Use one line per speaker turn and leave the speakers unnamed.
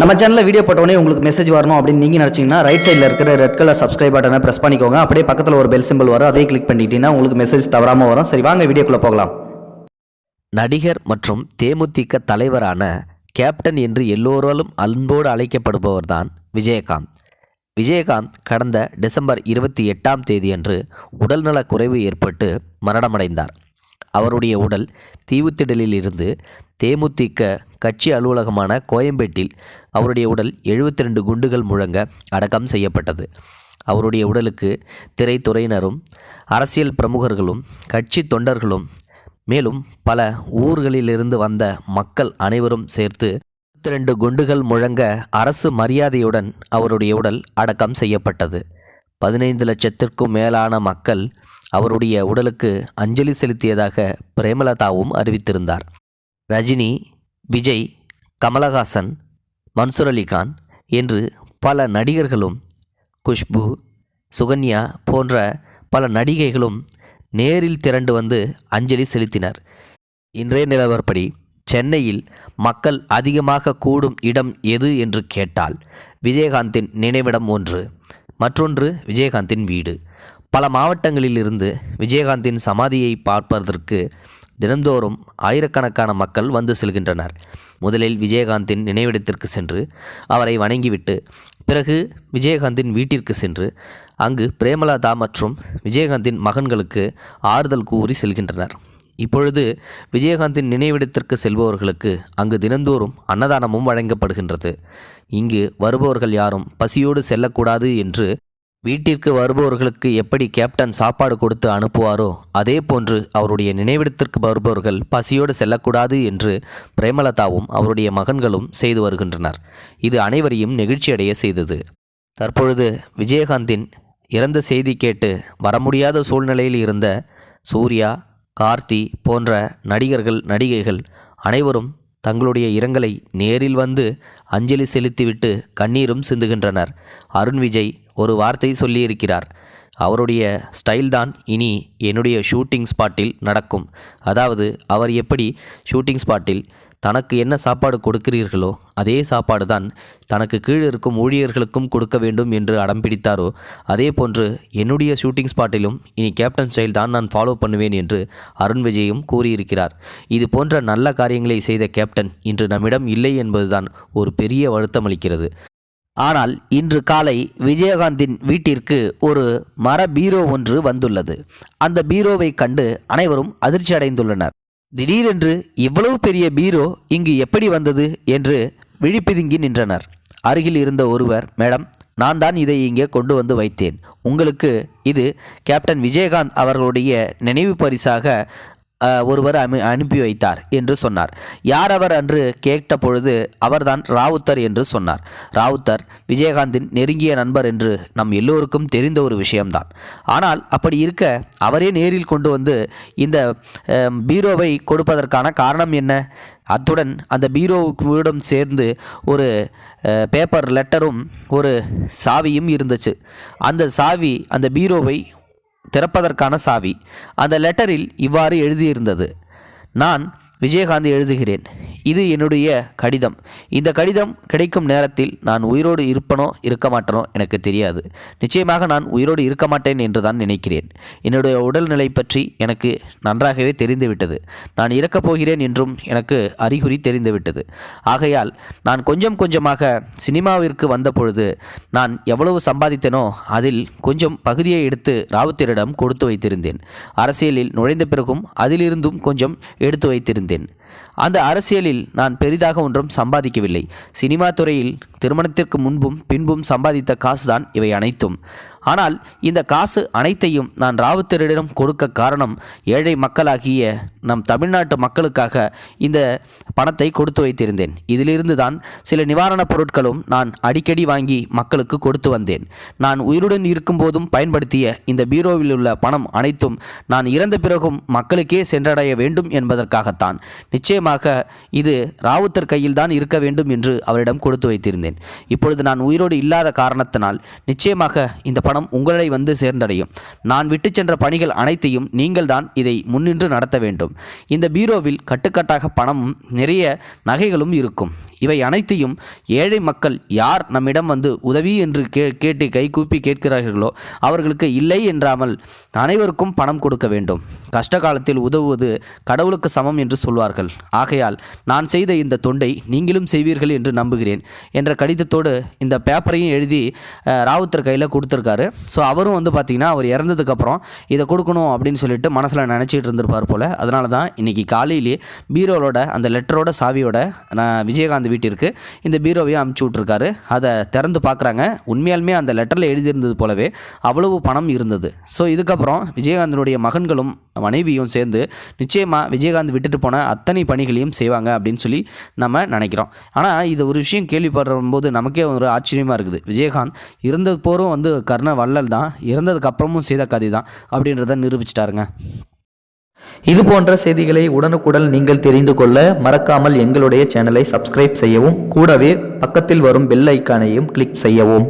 நம்ம சேனலில் வீடியோ போட்டோடனே உங்களுக்கு மெசேஜ் வரணும் அப்படின்னு நீங்கள் நினச்சிங்கன்னா ரைட் சைடில் இருக்கிற ரெட் கலர் சப்ஸ்கிரைப் பட்டனை ப்ரெஸ் பண்ணிக்கோங்க. அப்படியே பக்கத்தில் ஒரு பெல் சிம்பிள் வரும். அதே கிளிக் பண்ணிட்டீங்கன்னா உங்களுக்கு மெசேஜ் தவறாமல் வரும். சரி வாங்க வீடியோக்குள்ளே போகலாம்.
நடிகர் மற்றும் தேமுதிக தலைவரான கேப்டன் என்று எல்லோராலும் அன்போடு அழைக்கப்படுபவர்தான் விஜயகாந்த். விஜயகாந்த் கடந்த டிசம்பர் இருபத்தி எட்டாம் தேதியன்று உடல்நலக் குறைவு ஏற்பட்டு மரணமடைந்தார். அவருடைய உடல் தீவுத்திடலில் இருந்து தேமுதிக கட்சி அலுவலகமான கோயம்பேட்டில் அவருடைய உடல் 72 ரெண்டு குண்டுகள் முழங்க அடக்கம் செய்யப்பட்டது. அவருடைய உடலுக்கு திரைத்துறையினரும் அரசியல் பிரமுகர்களும் கட்சி தொண்டர்களும் மேலும் பல ஊர்களிலிருந்து வந்த மக்கள் அனைவரும் சேர்த்து ரெண்டு குண்டுகள் முழங்க அரசு மரியாதையுடன் அவருடைய உடல் அடக்கம் செய்யப்பட்டது. பதினைந்து லட்சத்திற்கும் மேலான மக்கள் அவருடைய உடலுக்கு அஞ்சலி செலுத்தியதாக பிரேமலதாவும் அறிவித்திருந்தார். ரஜினி விஜய் கமலஹாசன் மன்சூர் அலிகான் என்று பல நடிகர்களும் குஷ்பு சுகன்யா போன்ற பல நடிகைகளும் நேரில் திரண்டு வந்து அஞ்சலி செலுத்தினர். இன்றைய நிலவரப்படி சென்னையில் மக்கள் அதிகமாக கூடும் இடம் எது என்று கேட்டால் விஜயகாந்தின் நினைவிடம் ஒன்று. மற்றொன்று விஜயகாந்தின் வீடு. பல மாவட்டங்களிலிருந்து விஜயகாந்தின் சமாதியை பார்ப்பதற்கு தினந்தோறும் ஆயிரக்கணக்கான மக்கள் வந்து செல்கின்றனர். முதலில் விஜயகாந்தின் நினைவிடத்திற்கு சென்று அவரை வணங்கிவிட்டு பிறகு விஜயகாந்தின் வீட்டிற்கு சென்று அங்கு பிரேமலதா மற்றும் விஜயகாந்தின் மகன்களுக்கு ஆறுதல் கூறி செல்கின்றனர். இப்பொழுது விஜயகாந்தின் நினைவிடத்திற்கு செல்பவர்களுக்கு அங்கு தினந்தோறும் அன்னதானமும் வழங்கப்படுகின்றது. இங்கு வருபவர்கள் யாரும் பசியோடு செல்லக்கூடாது என்று வீட்டிற்கு வருபவர்களுக்கு எப்படி கேப்டன் சாப்பாடு கொடுத்து அனுப்புவாரோ அதே போன்று அவருடைய நினைவிடத்திற்கு வருபவர்கள் பசியோடு செல்லக்கூடாது என்று பிரேமலதாவும் அவருடைய மகன்களும் செய்து வருகின்றனர். இது அனைவரையும் நெகிழ்ச்சியடைய செய்தது. தற்பொழுது விஜயகாந்தின் இறந்த செய்தி கேட்டு வர முடியாத சூழ்நிலையில் இருந்த சூர்யா கார்த்தி போன்ற நடிகர்கள் நடிகைகள் அனைவரும் தங்களுடைய இரங்கலை நேரில் வந்து அஞ்சலி செலுத்திவிட்டு கண்ணீரும் சிந்துகின்றனர். அருண் விஜய் ஒரு வார்த்தை சொல்லியிருக்கிறார். அவருடைய ஸ்டைல்தான் இனி என்னுடைய ஷூட்டிங் ஸ்பாட்டில் நடக்கும். அதாவது அவர் எப்படி ஷூட்டிங் ஸ்பாட்டில் தனக்கு என்ன சாப்பாடு கொடுக்கிறீர்களோ அதே சாப்பாடு தான் தனக்கு கீழ் இருக்கும் ஊழியர்களுக்கும் கொடுக்க வேண்டும் என்று அடம் பிடித்தாரோ அதே போன்று என்னுடைய ஷூட்டிங் ஸ்பாட்டிலும் இனி கேப்டன் ஸ்டைல் தான் நான் ஃபாலோ பண்ணுவேன் என்று அருண் விஜயும் கூறியிருக்கிறார். இது போன்ற நல்ல காரியங்களை செய்த கேப்டன் இன்று நம்மிடம் இல்லை என்பதுதான் ஒரு பெரிய வருத்தம் அளிக்கிறது. ஆனால் இன்று காலை விஜயகாந்தின் வீட்டிற்கு ஒரு மர பீரோ ஒன்று வந்துள்ளது. அந்த பீரோவை கண்டு அனைவரும் அதிர்ச்சி அடைந்துள்ளனர் திடீரென்று இவ்வளவு பெரிய பீரோ இங்கு எப்படி வந்தது என்று விழிப்பிதுங்கி நின்றனர். அருகில் இருந்த ஒருவர் மேடம் நான் தான் இதை இங்கே கொண்டு வந்து வைத்தேன். உங்களுக்கு இது கேப்டன் விஜயகாந்த் அவர்களுடைய நினைவு பரிசாக ஒருவர் அனு அனுப்பி வைத்தார் என்று சொன்னார். யார் அவர் என்று கேட்ட பொழுது அவர்தான் ராவுத்தர் என்று சொன்னார். ராவுத்தர் விஜயகாந்தின் நெருங்கிய நண்பர் என்று நம் எல்லோருக்கும் தெரிந்த ஒரு விஷயம்தான். ஆனால் அப்படி இருக்க அவரே நேரில் கொண்டு வந்து இந்த பீரோவை கொடுப்பதற்கான காரணம் என்ன? அத்துடன் அந்த பீரோவுடன் சேர்ந்து ஒரு பேப்பர் லெட்டரும் ஒரு சாவியும் இருந்துச்சு. அந்த சாவி அந்த பீரோவை திறப்பதற்கான சாவி. அந்த லெட்டரில் இவ்வாறு எழுதியிருந்தது. நான் விஜயகாந்த் எழுதுகிறேன். இது என்னுடைய கடிதம். இந்த கடிதம் கிடைக்கும் நேரத்தில் நான் உயிரோடு இருப்பனோ இருக்க மாட்டனோ எனக்கு தெரியாது. நிச்சயமாக நான் உயிரோடு இருக்க மாட்டேன் என்று தான் நினைக்கிறேன். என்னுடைய உடல்நிலை பற்றி எனக்கு நன்றாகவே தெரிந்துவிட்டது. நான் இறக்கப் போகிறேன் என்றும் எனக்கு அறிகுறி தெரிந்துவிட்டது. ஆகையால் நான் கொஞ்சம் கொஞ்சமாக சினிமாவிற்கு வந்த பொழுது நான் எவ்வளவு சம்பாதித்தேனோ அதில் கொஞ்சம் பகுதியை எடுத்து ராவுத்தரிடம் கொடுத்து வைத்திருந்தேன். அரசியலில் நுழைந்த பிறகும் அதிலிருந்தும் கொஞ்சம் எடுத்து வைத்திருந்தேன். அந்த அரசியலில் நான் பெரிதாக ஒன்றும் சம்பாதிக்கவில்லை. சினிமா துறையில் திருமணத்திற்கு முன்பும் பின்பும் சம்பாதித்த காசுதான் இவை அனைத்தும். ஆனால் இந்த காசு அனைத்தையும் நான் ராவுத்தரிடம் கொடுக்க காரணம் ஏழை மக்களாகிய நம் தமிழ்நாட்டு மக்களுக்காக இந்த பணத்தை கொடுத்து வைத்திருந்தேன். இதிலிருந்து தான் சில நிவாரணப் பொருட்களும் நான் அடிக்கடி வாங்கி மக்களுக்கு கொடுத்து வந்தேன். நான் உயிருடன் இருக்கும்போதும் பயன்படுத்திய இந்த பீரோவில் உள்ள பணம் அனைத்தும் நான் இறந்த பிறகும் மக்களுக்கே சென்றடைய வேண்டும் என்பதற்காகத்தான். நிச்சயமாக இது ராவுத்தர் கையில் தான் இருக்க வேண்டும் என்று அவரிடம் கொடுத்து வைத்திருந்தேன். இப்பொழுது நான் உயிரோடு இல்லாத காரணத்தினால் நிச்சயமாக இந்த பணம் உங்களை வந்து சேர்ந்தடையும். நான் விட்டு சென்ற பணிகள் அனைத்தையும் நீங்கள்தான் இதை முன்னின்று நடத்த வேண்டும். இந்த பீரோவில் கட்டுக்கட்டாக பணமும் நிறைய நகைகளும் இருக்கும். இவை அனைத்தையும் ஏழை மக்கள் யார் நம்மிடம் வந்து உதவி என்று கே கேட்டு கைகூப்பி கேட்கிறார்களோ அவர்களுக்கு இல்லை என்றாமல் அனைவருக்கும் பணம் கொடுக்க வேண்டும். கஷ்ட காலத்தில் உதவுவது கடவுளுக்கு சமம் என்று சொல்வார்கள். ஆகையால் நான் செய்த இந்த தொண்டை நீங்களும் செய்வீர்கள் என்று நம்புகிறேன் என்ற கடிதத்தோடு இந்த பேப்பரையும் எழுதி ராவுத்தர் கையில் கொடுத்துருக்காரு. ஸோ அவரும் வந்து பார்த்திங்கன்னா அவர் இறந்ததுக்கப்புறம் இதை கொடுக்கணும் அப்படின்னு சொல்லிட்டு மனசில் நினச்சிட்டு இருந்திருப்பார் போல். அதனால தான் இன்றைக்கி காலையிலே பீரோவோட அந்த லெட்டரோட சாவியோட நான் விஜயகாந்த் வீட்டிற்கு இந்த பீரோவையும் அமுச்சு விட்ருக்காரு அதை திறந்து பார்க்குறாங்க உண்மையாலுமே அந்த லெட்டரில் எழுதியிருந்தது போலவே அவ்வளவு பணம் இருந்தது. ஸோ இதுக்கப்புறம் விஜயகாந்தனுடைய மகன்களும் மனைவியும் சேர்ந்து நிச்சயமாக விஜயகாந்த் விட்டுட்டு போன அத்தனை பணிகளையும் செய்வாங்க அப்படின்னு சொல்லி நம்ம நினைக்கிறோம். ஆனால் இது ஒரு விஷயம் கேள்விப்படுற போது நமக்கே ஒரு ஆச்சரியமாக இருக்குது. விஜயகாந்த் இருந்த போரும் வந்து கர்ண வள்ளல் தான். இறந்ததுக்கு அப்புறமும் செய்த கதை தான். அப்படின்றத நிரூபிச்சிட்டாருங்க.
இது போன்ற செய்திகளை உடனுக்குடன் நீங்கள் தெரிந்து கொள்ள மறக்காமல் எங்களுடைய சேனலை சப்ஸ்கிரைப் செய்யவும் கூடவே பக்கத்தில் வரும் பெல் ஐக்கானையும் கிளிக் செய்யவும்.